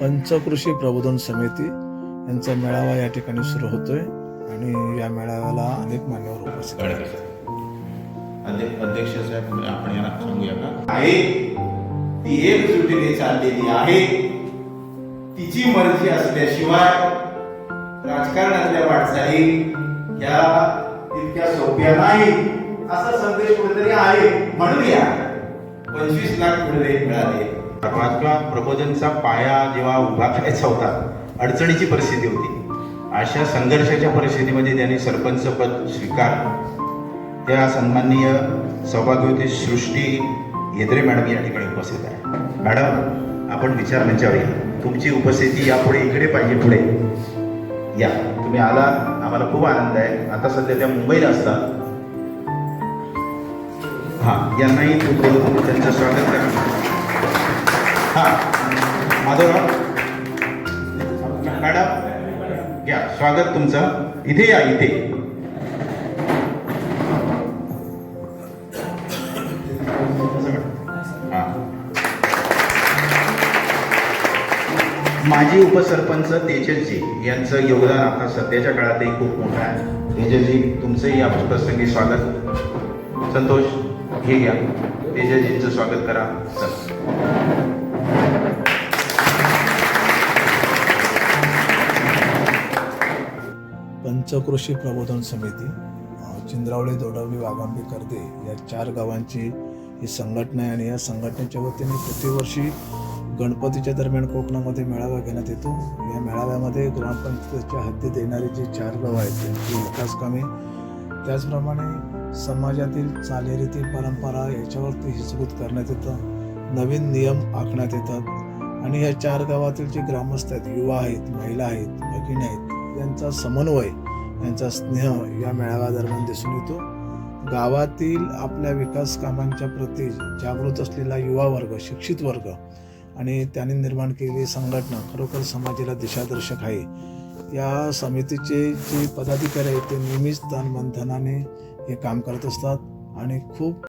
पंचकृषी प्रबोधन समिती यांचा मेळावा या ठिकाणी सुरू होतोय आणि या मेळाव्याला अनेक मान्यवर उपस्थित आहेत. अध्यक्ष साहेब आपण यांना सांगूया का? आहे. ती एकजुटीने चाललेली आहे. तिची मर्जी असल्याशिवाय राजकारणातल्या वाटचाली ह्या तितक्या सोप्या नाही. असा संदेश कुठेतरी आहे. म्हणूया पंचवीस लाख पुढे मिळाले. भाजपा प्रबोधनचा पाया जेव्हा उभा करायचा होता अडचणीची परिस्थिती होती. अशा संघर्षाच्या परिस्थितीमध्ये त्यांनी सरपंच पद स्वीकार त्या सन्माननीय सौभाग्यवती सृष्टी येद्रे मॅडम या ठिकाणी उपस्थित आहे मॅडम आपण विचार मंचावर तुमची उपस्थिती यापुढे इकडे पाहिजे पुढे. या. तुम्ही आला आम्हाला खूप आनंद आहे. आता सध्या त्या मुंबईला असतात. हां यांनाही खूप त्यांचं स्वागत करा. हां. माधवराव मॅडम या स्वागत तुमचं. इथे या इथे. हां. माजी उपसरपंच तेजसजी यांचं योगदान आता सध्याच्या काळातही खूप मोठं आहे. तेजसजी तुमचंही या प्रसंगी स्वागत. संतोष हे घ्या तेजसजींचं स्वागत करा. सर पंचकृषी प्रबोधन समिती चिंद्रावळे दोडवली वाघांबी कर्दे या चार गावांची ही संघटना आहे आणि या संघटनेच्या वतीने प्रतिवर्षी गणपतीच्या दरम्यान कोकणामध्ये मेळावा घेण्यात येतो. या मेळाव्यामध्ये ग्रामपंचायतीच्या हद्दीत येणारी जी चार गावं आहेत त्यांची विकास कामे त्याचप्रमाणे समाजातील चालीरीती परंपरा याच्यावरती हिजबूत करण्यात येतं नवीन नियम आखण्यात येतात. आणि या चार गावातील जे ग्रामस्थ आहेत युवा आहेत महिला आहेत भगिनी आहेत यांचा समन्वय यांचा स्नेह या मेळाव्यादरम्यान दिसून येतो. गावातील आपल्या विकास कामांच्या प्रती जागृत असलेला युवा वर्ग शिक्षित वर्ग आणि त्यांनी निर्माण केलेली संघटना खरोखर समाजाला दिशादर्शक आहे. या समितीचे जे पदाधिकारी आहेत ते नेहमीच तन मन हे काम करत असतात आणि खूप